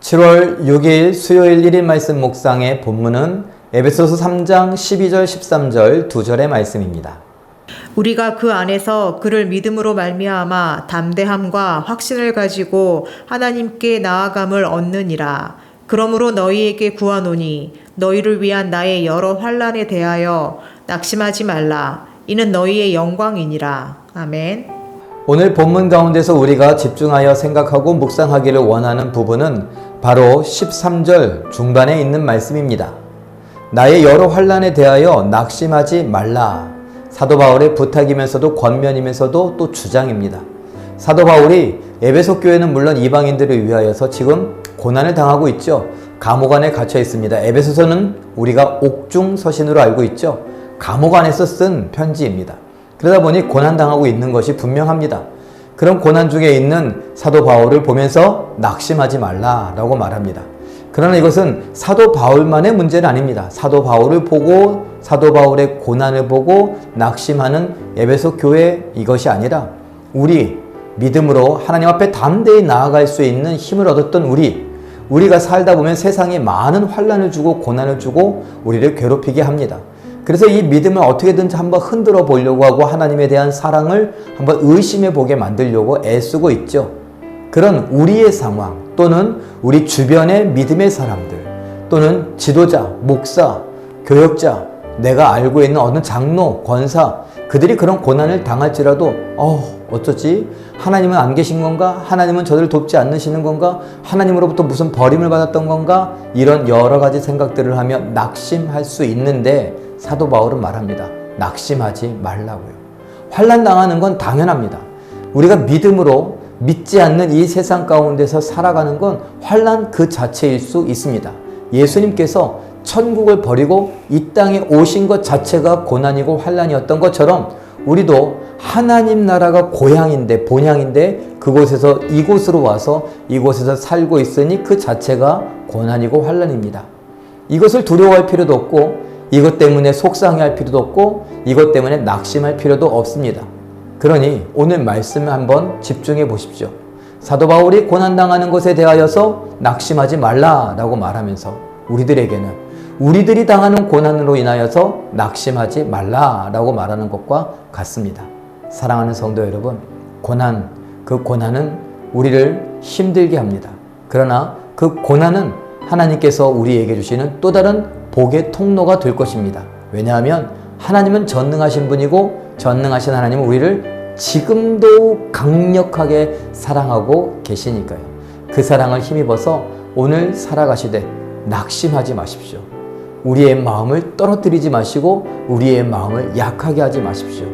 7월 6일 수요일 1인 말씀 묵상의 본문은 에베소서 3장 12절 13절 두 절의 말씀입니다. 우리가 그 안에서 그를 믿음으로 말미암아 담대함과 확신을 가지고 하나님께 나아감을 얻느니라. 그러므로 너희에게 구하노니 너희를 위한 나의 여러 환란에 대하여 낙심하지 말라. 이는 너희의 영광이니라. 아멘. 오늘 본문 가운데서 우리가 집중하여 생각하고 묵상하기를 원하는 부분은 바로 13절 중반에 있는 말씀입니다. 나의 여러 환란에 대하여 낙심하지 말라. 사도 바울의 부탁이면서도 권면이면서도 또 주장입니다. 사도 바울이 에베소 교회는 물론 이방인들을 위하여서 지금 고난을 당하고 있죠. 감옥 안에 갇혀 있습니다. 에베소서는 우리가 옥중 서신으로 알고 있죠. 감옥 안에서 쓴 편지입니다. 그러다 보니 고난 당하고 있는 것이 분명합니다. 그런 고난 중에 있는 사도 바울을 보면서 낙심하지 말라라고 말합니다. 그러나 이것은 사도 바울만의 문제는 아닙니다. 사도 바울을 보고 사도 바울의 고난을 보고 낙심하는 에베소 교회 이것이 아니라 우리 믿음으로 하나님 앞에 담대히 나아갈 수 있는 힘을 얻었던 우리 우리가 살다 보면 세상에 많은 환란을 주고 고난을 주고 우리를 괴롭히게 합니다. 그래서 이 믿음을 어떻게든지 한번 흔들어 보려고 하고 하나님에 대한 사랑을 한번 의심해 보게 만들려고 애쓰고 있죠. 그런 우리의 상황 또는 우리 주변의 믿음의 사람들 또는 지도자, 목사, 교역자, 내가 알고 있는 어느 장로, 권사 그들이 그런 고난을 당할지라도 어 어쩌지? 하나님은 안 계신 건가? 하나님은 저들을 돕지 않으시는 건가? 하나님으로부터 무슨 버림을 받았던 건가? 이런 여러 가지 생각들을 하며 낙심할 수 있는데 사도 바울은 말합니다. 낙심하지 말라고요. 환란 당하는 건 당연합니다. 우리가 믿음으로 믿지 않는 이 세상 가운데서 살아가는 건 환란 그 자체일 수 있습니다. 예수님께서 천국을 버리고 이 땅에 오신 것 자체가 고난이고 환란이었던 것처럼 우리도 하나님 나라가 고향인데 본향인데 그곳에서 이곳으로 와서 이곳에서 살고 있으니 그 자체가 고난이고 환란입니다. 이것을 두려워할 필요도 없고 이것 때문에 속상해할 필요도 없고 이것 때문에 낙심할 필요도 없습니다. 그러니 오늘 말씀을 한번 집중해 보십시오. 사도 바울이 고난 당하는 것에 대하여서 낙심하지 말라라고 말하면서 우리들에게는 우리들이 당하는 고난으로 인하여서 낙심하지 말라라고 말하는 것과 같습니다. 사랑하는 성도 여러분, 고난, 그 고난은 우리를 힘들게 합니다. 그러나 그 고난은 하나님께서 우리에게 주시는 또 다른 복의 통로가 될 것입니다. 왜냐하면 하나님은 전능하신 분이고 전능하신 하나님은 우리를 지금도 강력하게 사랑하고 계시니까요. 그 사랑을 힘입어서 오늘 살아가시되 낙심하지 마십시오. 우리의 마음을 떨어뜨리지 마시고 우리의 마음을 약하게 하지 마십시오.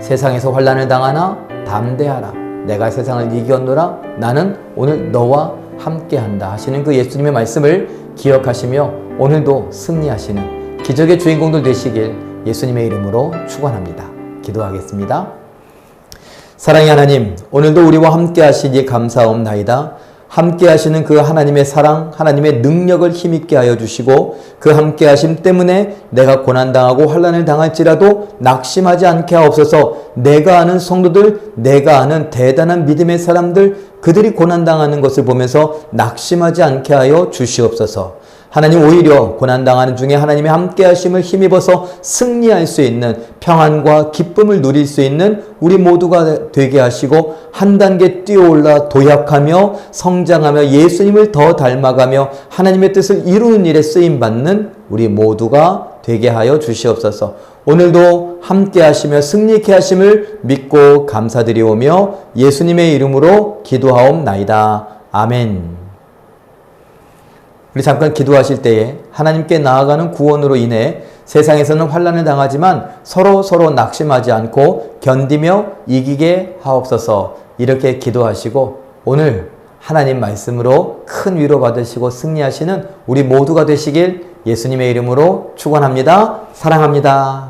세상에서 환란을 당하나 담대하라. 내가 세상을 이겼노라. 나는 오늘 너와 함께한다 하시는 그 예수님의 말씀을 기억하시며 오늘도 승리하시는 기적의 주인공들 되시길 예수님의 이름으로 축원합니다. 기도하겠습니다. 사랑의 하나님, 오늘도 우리와 함께 하시니 감사옵나이다. 함께 하시는 그 하나님의 사랑, 하나님의 능력을 힘있게 하여 주시고 그 함께 하심 때문에 내가 고난당하고 환란을 당할지라도 낙심하지 않게 하옵소서 내가 아는 성도들, 내가 아는 대단한 믿음의 사람들, 그들이 고난당하는 것을 보면서 낙심하지 않게 하여 주시옵소서 하나님 오히려 고난당하는 중에 하나님의 함께 하심을 힘입어서 승리할 수 있는 평안과 기쁨을 누릴 수 있는 우리 모두가 되게 하시고 한 단계 뛰어올라 도약하며 성장하며 예수님을 더 닮아가며 하나님의 뜻을 이루는 일에 쓰임 받는 우리 모두가 되게 하여 주시옵소서. 오늘도 함께 하시며 승리케 하심을 믿고 감사드리오며 예수님의 이름으로 기도하옵나이다. 아멘. 우리 잠깐 기도하실 때에 하나님께 나아가는 구원으로 인해 세상에서는 환란을 당하지만 서로 서로 낙심하지 않고 견디며 이기게 하옵소서 이렇게 기도하시고 오늘 하나님 말씀으로 큰 위로 받으시고 승리하시는 우리 모두가 되시길 예수님의 이름으로 축원합니다. 사랑합니다.